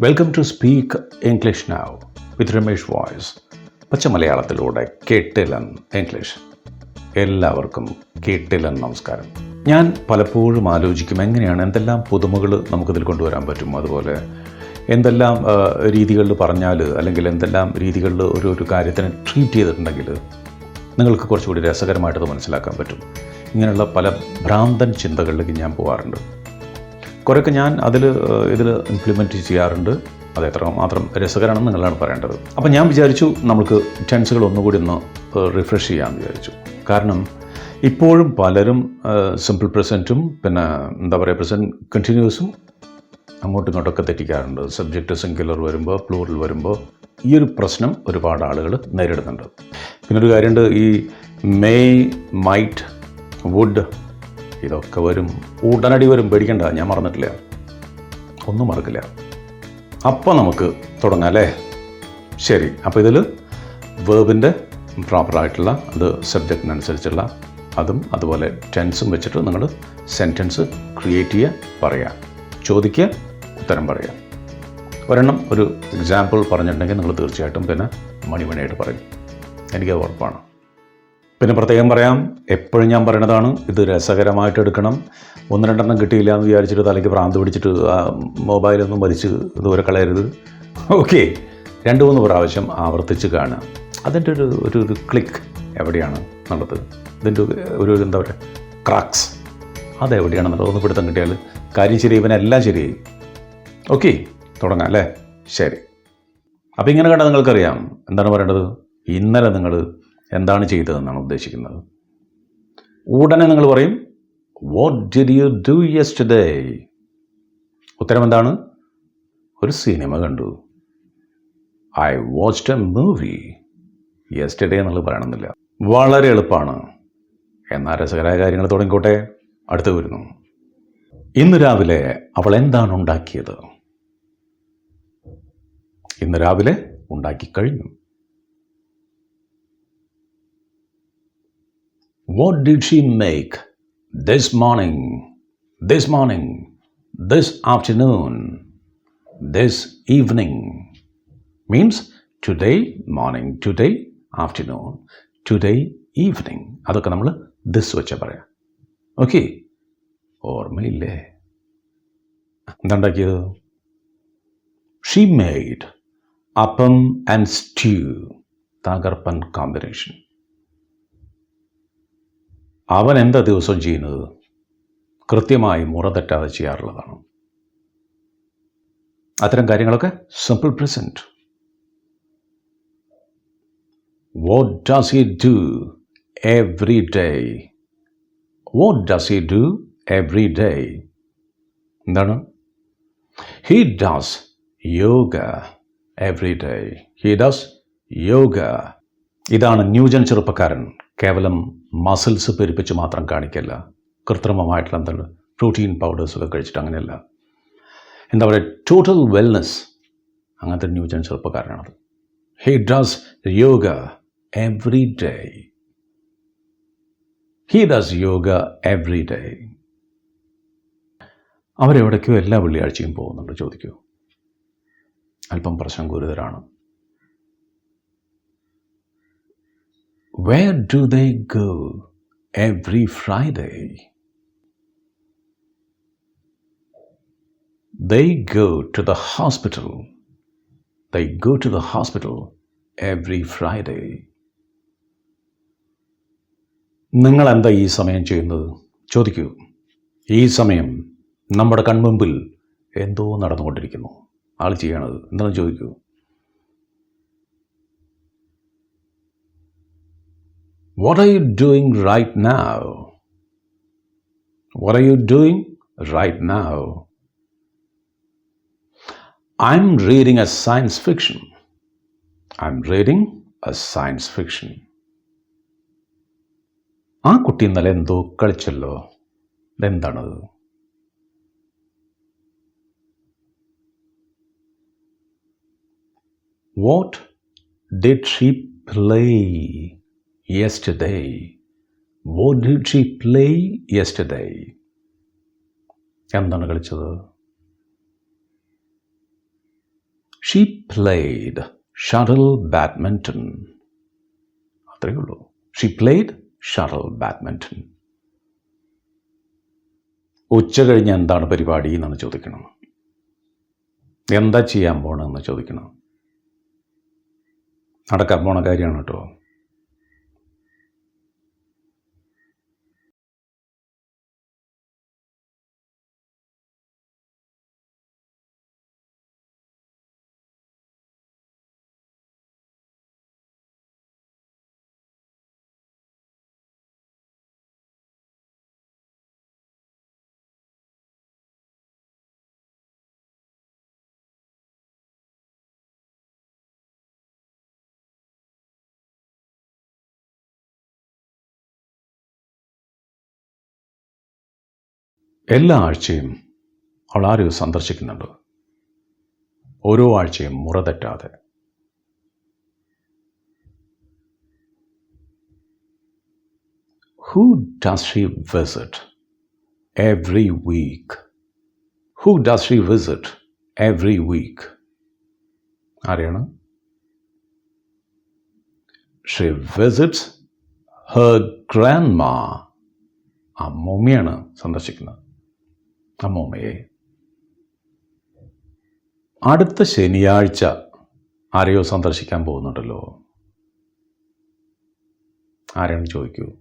Welcome to speak English now with Ramesh voice പച്ച മലയാളത്തിലൂടെ കേട്ടിലൻ ഇംഗ്ലീഷ് എല്ലാവർക്കും കേട്ടിലൻ നമസ്കാരം. ഞാൻ പലപ്പോഴും ആലോചിക്കും എങ്ങനെയാണ് എന്തെല്ലാം പുതുമകൾ നമുക്കിതിൽ കൊണ്ടുവരാൻ പറ്റും. അതുപോലെ എന്തെല്ലാം രീതികളിൽ പറഞ്ഞാൽ അല്ലെങ്കിൽ എന്തെല്ലാം രീതികളിൽ ഒരു ഒരു കാര്യത്തിനെ ട്രീറ്റ് ചെയ്തിട്ടുണ്ടെങ്കിൽ നിങ്ങൾക്ക് കുറച്ചുകൂടി രസകരമായിട്ടത് മനസ്സിലാക്കാൻ പറ്റും. ഇങ്ങനെയുള്ള പല ഭ്രാന്തൻ ചിന്തകളിലേക്ക് ഞാൻ പോകാറുണ്ട് കുറേയൊക്കെ ഞാൻ അതിൽ ഇതിൽ ഇംപ്ലിമെന്റ് ചെയ്യാറുണ്ട്. അത് എത്ര മാത്രം രസകരമാണെന്ന് നിങ്ങളാണ് പറയേണ്ടത്. അപ്പോൾ ഞാൻ വിചാരിച്ചു നമുക്ക് ടെൻസുകൾ ഒന്നുകൂടി ഒന്ന് റിഫ്രഷ് ചെയ്യാമെന്ന് വിചാരിച്ചു. കാരണം ഇപ്പോഴും പലരും സിമ്പിൾ പ്രസന്റും പിന്നെ എന്താ പറയുക പ്രസന്റ് കണ്ടിന്യൂസും അങ്ങോട്ടും ഇങ്ങോട്ടൊക്കെ തെറ്റിക്കാറുണ്ട്. സബ്ജക്റ്റ് സിംഗുലർ വരുമ്പോൾ പ്ലൂറൽ വരുമ്പോൾ ഈ ഒരു പ്രശ്നം ഒരുപാട് ആളുകൾ നേരിടുന്നുണ്ട്. പിന്നൊരു കാര്യമുണ്ട് ഈ മെയ് മൈറ്റ് വുഡ് ഇതൊക്കെ വരും. ഉടനടി വരും. പേടിക്കണ്ട. ഞാൻ മറന്നിട്ടില്ല. ഒന്നും മറക്കില്ല. അപ്പോൾ നമുക്ക് തുടങ്ങാം അല്ലേ? ശരി. അപ്പോൾ ഇതിൽ വേബിന്റെ പ്രോപ്പറായിട്ടുള്ള അത് സബ്ജക്റ്റിനനുസരിച്ചുള്ള അതും അതുപോലെ ടെൻസും വെച്ചിട്ട് നിങ്ങൾ സെന്റൻസ് ക്രിയേറ്റ് ചെയ്യുക പറയുക. ചോദിക്കുക ഉത്തരം പറയുക. ഒരെണ്ണം ഒരു എക്സാമ്പിൾ പറഞ്ഞിട്ടുണ്ടെങ്കിൽ നിങ്ങൾ തീർച്ചയായിട്ടും പിന്നെ മണിമണിയായിട്ട് പറയും. എനിക്കത് ഉറപ്പാണ്. പിന്നെ പ്രത്യേകം പറയാം എപ്പോഴും ഞാൻ പറയണതാണ് ഇത് രസകരമായിട്ട് എടുക്കണം. ഒന്ന് രണ്ടെണ്ണം കിട്ടിയില്ല എന്ന് വിചാരിച്ചിട്ട് തലയ്ക്ക് ഭ്രാന്ത് പിടിച്ചിട്ട് മൊബൈലൊന്നും വലിച്ച് ദൂരെ കളയരുത്. ഓക്കെ രണ്ട് മൂന്ന് പ്രാവശ്യം ആവർത്തിച്ച് കാണുക. അതിന്റെ ഒരു ഒരു ഒരു ക്ലിക്ക് എവിടെയാണ് എന്നുള്ളത് ഇതിന്റെ ഒരു എന്താ പറയുക ക്രാക്സ് അതെവിടെയാണെന്നുള്ളത് ഒന്ന് പിടുത്തം കിട്ടിയാൽ കാര്യം ശരി ഇവനെല്ലാം ശരിയായി ഓക്കെ തുടങ്ങാം അല്ലേ? ശരി. അപ്പോൾ ഇങ്ങനെ കണ്ടാൽ നിങ്ങൾക്കറിയാം എന്താണ് പറയേണ്ടത്? ഇന്നലെ നിങ്ങൾ എന്താണ് ചെയ്തതെന്നാണ് ഉദ്ദേശിക്കുന്നത്. ഉടനെ നിങ്ങൾ പറയും what did you do yesterday ഉത്തരം എന്താണ്? ഒരു സിനിമ കണ്ടു. I watched a movie yesterday എന്നുള്ളത് പറയണമെന്നില്ല. വളരെ എളുപ്പമാണ്. എന്നാൽ രസകരമായ കാര്യങ്ങൾ തുടങ്ങിക്കോട്ടെ. അടുത്ത് വരുന്നു ഇന്ന് രാവിലെ അവൾ എന്താണ് ഉണ്ടാക്കിയത്? ഇന്ന് രാവിലെ ഉണ്ടാക്കി കഴിഞ്ഞു. What did she make this morning, this morning, this afternoon, this evening? Means today morning, today afternoon, today evening. അതൊക്കെ നമ്മൾ ദിസ് വെച്ച പറയാം ഓക്കെ ഓർമ്മയില്ലേ എന്തുണ്ടാക്കിയത് she made appam and stew തകർപ്പൻ കോമ്പിനേഷൻ അവൻ എന്താ ദിവസം ചെയ്യുന്നത്? കൃത്യമായി മുറ തെറ്റാതെ ചെയ്യാറുള്ളതാണ്? അത്തരം കാര്യങ്ങളൊക്കെ simple present what does he do every day what does he do every day എന്താണ്? He does yoga every day he does yoga ഇതാണ് ന്യൂജൻ ചെറുപ്പക്കാരൻ കേവലം മസിൽസ് പെരുപ്പിച്ച് മാത്രം കാണിക്കല്ല. കൃത്രിമമായിട്ടുള്ള എന്താണ് പ്രോട്ടീൻ പൗഡേഴ്സൊക്കെ കഴിച്ചിട്ട് അങ്ങനെയല്ല. എന്താ പറയുക ടോട്ടൽ വെൽനെസ് അങ്ങനത്തെ new gen ചെറുപ്പക്കാരനാണത്. He does yoga every day he does yoga every day അവരെവിടേക്കോ എല്ലാ വെള്ളിയാഴ്ചയും പോകുന്നുണ്ട് ചോദിക്കൂ. അല്പം പ്രശ്നം ഗുരുതരാണ്. Where do they go every Friday? They go to the hospital. They go to the hospital every Friday. നിങ്ങൾ എന്താ ഈ സമയം ചെയ്യുന്നത് ചോദിക്കൂ ഈ സമയം നമ്മുടെ കൺമുമ്പിൽ എന്തോ നടന്നുകൊണ്ടിരിക്കുന്നു ആൾ ചെയ്യണത് എന്താണെന്ന് ചോദിക്കൂ What are you doing right now? What are you doing right now? I'm reading a science fiction. I'm reading a science fiction. ആ കുട്ടി ഇന്നലെ എന്തോ കളിച്ചല്ലോ ഇതെന്താണത് what did she play yesterday? What did she play yesterday? എന്താണ് കളിച്ചത്? She played shuttle badminton അത്രയേ ഉള്ളൂ. She played shuttle badminton ഉച്ച കഴിഞ്ഞ് എന്താണ് പരിപാടി എന്നാണ് ചോദിക്കണം. എന്താ ചെയ്യാൻ പോണെന്ന് ചോദിക്കണം. നടക്കാൻ പോണ കാര്യമാണ് കേട്ടോ. എല്ലാ ആഴ്ചയും അവൾ ആരെയോ സന്ദർശിക്കുന്നുണ്ട്? ഓരോ ആഴ്ചയും മുറ തെറ്റാതെ who does she visit every week who does she visit every week ആരെയാണ്? She visits her grandma അമ്മൂമ്മയാണ് സന്ദർശിക്കുന്നത്. അമ്മൂമ്മയെ അടുത്ത ശനിയാഴ്ച ആരെയോ സന്ദർശിക്കാൻ പോകുന്നുണ്ടല്ലോ. ആരാണ് ചോദിക്കൂ?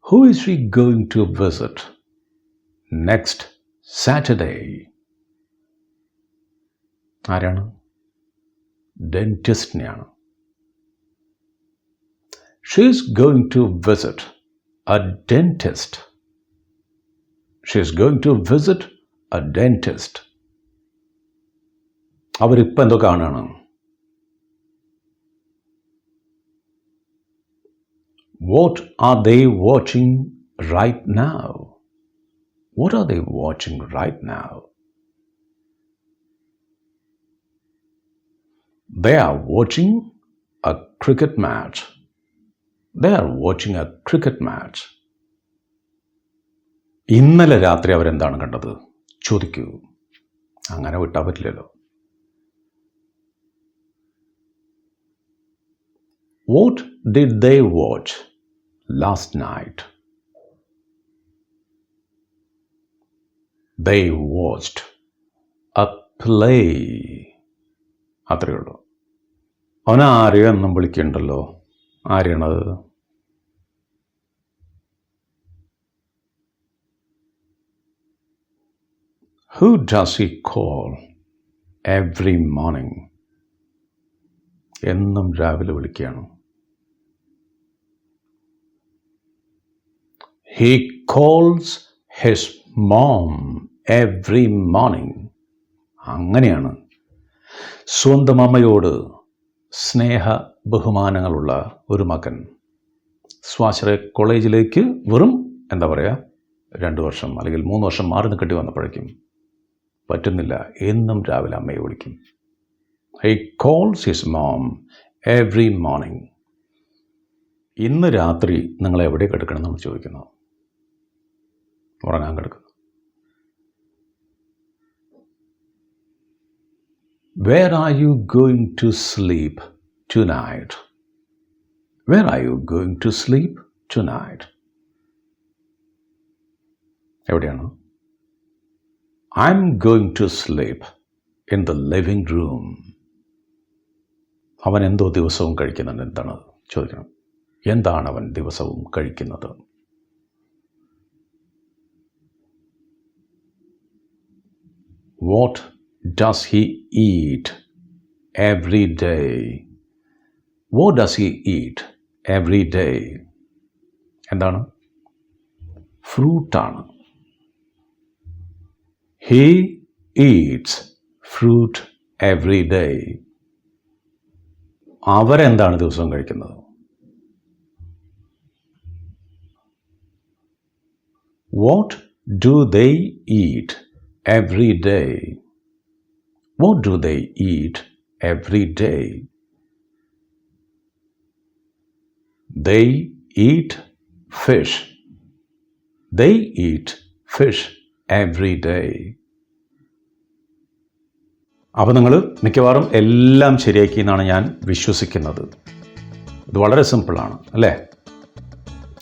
Who is she going to visit next Saturday ആരാണ്? ഡെന്റിസ്റ്റിനെയാണ് she is going to visit a dentist. She is going to visit a dentist. അവരിപ്പോൾ എന്തോ കാണുകയാണ് what are they watching right now what are they watching right now they are watching a cricket match. They are watching a cricket match ഇന്നലെ രാത്രി അവരെന്താണ് കണ്ടത്? ചോദിക്കൂ. അങ്ങനെ വിട്ടാൽ പറ്റില്ലല്ലോ. What did they watch last night they watched a play അത്രയേ ഉള്ളൂ. അവനാരെയോ എന്നും വിളിക്കണ്ടല്ലോ. ആരെയാണത് who does he call every morning എന്നും രാവിലെ വിളിക്കുകയാണ്. He calls his mom every morning അങ്ങനെയാണ്. സ്വന്തം അമ്മയോട് സ്നേഹ ബഹുമാനങ്ങളുള്ള ഒരു മകൻ. സ്വാശ്രയ കോളേജിലേക്ക് വെറും എന്താ പറയുക രണ്ട് വർഷം അല്ലെങ്കിൽ മൂന്ന് വർഷം മാറി നിൽക്കേണ്ടി വന്നപ്പോഴേക്കും പറ്റുന്നില്ല എന്നും രാവിലെ അമ്മയെ വിളിക്കും. I calls his mom every morning ഇന്ന് രാത്രി നിങ്ങൾ എവിടെ കിടക്കണം എന്നാണ് ചോദിക്കുന്നത് ഉറങ്ങാൻ കിടക്കുന്നു. Where are you going to sleep tonight? Where are you going to sleep tonight? എവിടെയാണ് I'm going to sleep in the living room അവൻ എന്തോ ദിവസവും കഴിക്കുന്നുണ്ട് എന്താണ് ചോദിക്കണം. എന്താണ് അവൻ ദിവസവും കഴിക്കുന്നത്? What does he eat every day what does he eat every day എന്താണ്? ഫ്രൂട്ടാണ്. He eats fruit every day അവരെന്താണ് ദിവസവും കഴിക്കുന്നത്? What do they eat every day what do they eat every day They eat fish. They eat fish every day. അപ്പോൾ നിങ്ങൾ മിക്കവാറും എല്ലാം ശരിയാക്കി എന്നാണ് ഞാൻ വിശ്വസിക്കുന്നത്. ഇത് വളരെ സിമ്പിളാണ് അല്ലേ?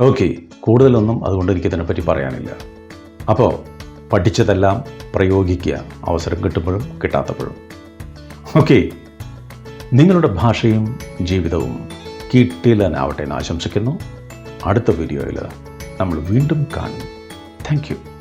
ഓക്കെ കൂടുതലൊന്നും അതുകൊണ്ട് എനിക്ക് ഇതിനെപ്പറ്റി പറയാനില്ല. അപ്പോൾ പഠിച്ചതെല്ലാം പ്രയോഗിക്കുക. അവസരം കിട്ടുമ്പോഴും കിട്ടാത്തപ്പോഴും. ഓക്കെ നിങ്ങളുടെ ഭാഷയും ജീവിതവും കിട്ടിലനാവട്ടെ എന്ന് ആശംസിക്കുന്നു. അടുത്ത വീഡിയോയിൽ നമ്മൾ വീണ്ടും കാണും. താങ്ക്